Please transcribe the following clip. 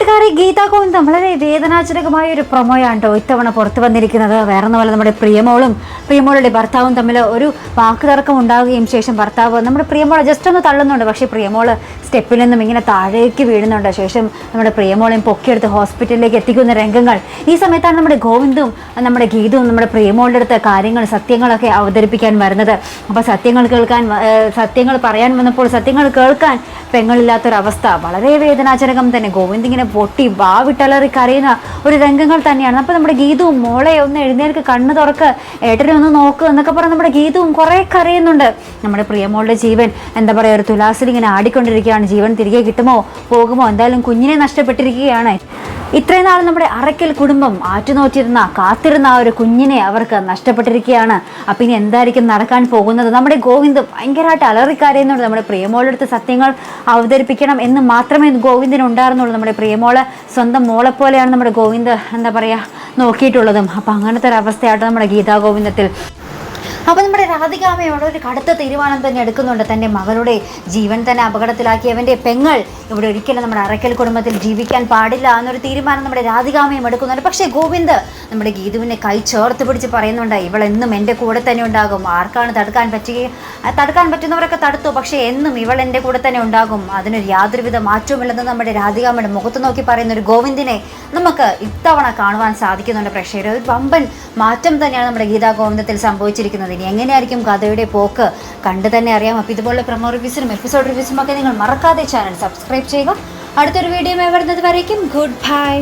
ഈ ഗീതാ ഗോവിന്ദ് വളരെ വേദനാജനകമായ ഒരു പ്രൊമോയാണ് കേട്ടോ ഇത്തവണ പുറത്തു വന്നിരിക്കുന്നത്. വേറെ പോലെ നമ്മുടെ പ്രിയമോളും പ്രിയമോളുടെ ഭർത്താവും തമ്മിൽ ഒരു വാക്ക് തർക്കം ഉണ്ടാവുകയും ശേഷം ഭർത്താവ് നമ്മുടെ പ്രിയമോളെ ജസ്റ്റ് ഒന്ന് തള്ളുന്നുണ്ട്. പക്ഷേ പ്രിയമോൾ സ്റ്റെപ്പിൽ നിന്നും ഇങ്ങനെ താഴേക്ക് വീഴുന്നുണ്ട്. ശേഷം നമ്മുടെ പ്രിയമോളെയും പൊക്കിയെടുത്ത് ഹോസ്പിറ്റലിലേക്ക് എത്തിക്കുന്ന രംഗങ്ങൾ. ഈ സമയത്താണ് നമ്മുടെ ഗോവിന്ദും നമ്മുടെ ഗീതവും നമ്മുടെ പ്രിയമോളുടെ അടുത്ത് കാര്യങ്ങൾ സത്യങ്ങളൊക്കെ അവതരിപ്പിക്കാൻ വരുന്നത്. അപ്പോൾ സത്യങ്ങൾ കേൾക്കാൻ സത്യങ്ങൾ പറയാൻ വന്നപ്പോൾ സത്യങ്ങൾ കേൾക്കാൻ പെങ്ങളില്ലാത്തൊരവസ്ഥ. വളരെ വേദനാജനകം തന്നെ. ഗോവിന്ദ് ഇങ്ങനെ പൊട്ടി വാവിട്ടലറി കരയുന്ന ഒരു രംഗങ്ങൾ തന്നെയാണ്. അപ്പോൾ നമ്മുടെ ഗീതവും മോളെ ഒന്ന് എഴുന്നേൽക്ക് കണ്ണ് തുറക്ക്. ഏട്ടനെ ഒന്ന് നോക്ക് എന്നൊക്കെ പറഞ്ഞ് നമ്മുടെ ഗീതവും കുറേ കരയുന്നുണ്ട്. നമ്മുടെ പ്രിയമോളുടെ ജീവൻ എന്താ പറയുക ഒരു തുലാസിൽ ഇങ്ങനെ ആടിക്കൊണ്ടിരിക്കുകയാണ്. ജീവൻ തിരികെ കിട്ടുമോ? പോകുമോ? എന്തായാലും കുഞ്ഞിനെ നഷ്ടപ്പെട്ടിരിക്കുകയാണ്. ഇത്രയും നാൾ നമ്മുടെ അറയ്ക്കൽ കുടുംബം ആറ്റുനോറ്റിരുന്ന കാത്തിരുന്ന ആ ഒരു കുഞ്ഞിനെ അവർക്ക് നഷ്ടപ്പെട്ടിരിക്കുകയാണ്. അപ്പം ഇനി എന്തായിരിക്കും നടക്കാൻ പോകുന്നത്? നമ്മുടെ ഗോവിന്ദ് ഭയങ്കരമായിട്ട് അലറിക്കാരയുന്നുണ്ട്. നമ്മുടെ പ്രിയമോളുടെ അടുത്ത് സത്യങ്ങൾ അവതരിപ്പിക്കണം എന്ന് മാത്രമേ ഗോവിന്ദിന് ഉണ്ടായിരുന്നുള്ളൂ. നമ്മുടെ പ്രിയമോൾ സ്വന്തം മോളെ പോലെയാണ് നമ്മുടെ ഗോവിന്ദ് എന്താ പറയുക നോക്കിയിട്ടുള്ളതും. അപ്പം അങ്ങനത്തെ ഒരു അവസ്ഥയായിട്ട് നമ്മുടെ ഗീതാ ഗോവിന്ദത്തിൽ അപ്പോൾ നമ്മുടെ രാധികാമയോട് ഒരു കടുത്ത തീരുമാനം തന്നെ എടുക്കുന്നുണ്ട്. തന്റെ മകളുടെ ജീവൻ തന്നെ അപകടത്തിലാക്കിയവന്റെ പെങ്ങൾ ഇവിടെ ഒരിക്കലും നമ്മുടെ അറയ്ക്കൽ കുടുംബത്തിൽ ജീവിക്കാൻ പാടില്ല എന്നൊരു തീരുമാനം നമ്മുടെ രാധികാമയും എടുക്കുന്നുണ്ട്. പക്ഷേ ഗോവിന്ദ് നമ്മുടെ ഗീതുവിനെ കൈ ചേർത്ത് പിടിച്ച് പറയുന്നുണ്ട് ഇവളെന്നും എന്റെ കൂടെ തന്നെ ഉണ്ടാകും. ആർക്കാണ് തടുക്കാൻ പറ്റുക ആ തടുക്കാൻ പറ്റുന്നവരൊക്കെ തടുത്തു പക്ഷേ എന്നും ഇവൾ എന്റെ കൂടെ തന്നെ ഉണ്ടാകും. അതിനൊരു യാതൊരുവിധ മാറ്റവുമില്ലെന്ന് നമ്മുടെ രാധികാമയുടെ മുഖത്ത് നോക്കി പറയുന്ന ഒരു ഗോവിന്ദിനെ നമുക്ക് ഇത്തവണ കാണുവാൻ സാധിക്കുന്നുണ്ട് പ്രേക്ഷകർ ഒരു വമ്പൻ മാറ്റം തന്നെയാണ് നമ്മുടെ ഗീതാ ഗോവിന്ദത്തിൽ സംഭവിച്ചിരിക്കുന്നത്. ഇനി എങ്ങനെയായിരിക്കും കഥയുടെ പോക്ക്? കണ്ടു തന്നെ അറിയാം. അപ്പോൾ ഇതുപോലെ പ്രമോ റിവ്യൂസിനും എപ്പിസോഡ് റിവ്യൂസിനും ഒക്കെ നിങ്ങൾ മറക്കാതെ ചാനൽ സബ്സ്ക്രൈബ് ചെയ്യുക. അടുത്തൊരു വീഡിയോ വരുന്നത് വരയ്ക്കും ഗുഡ് ബൈ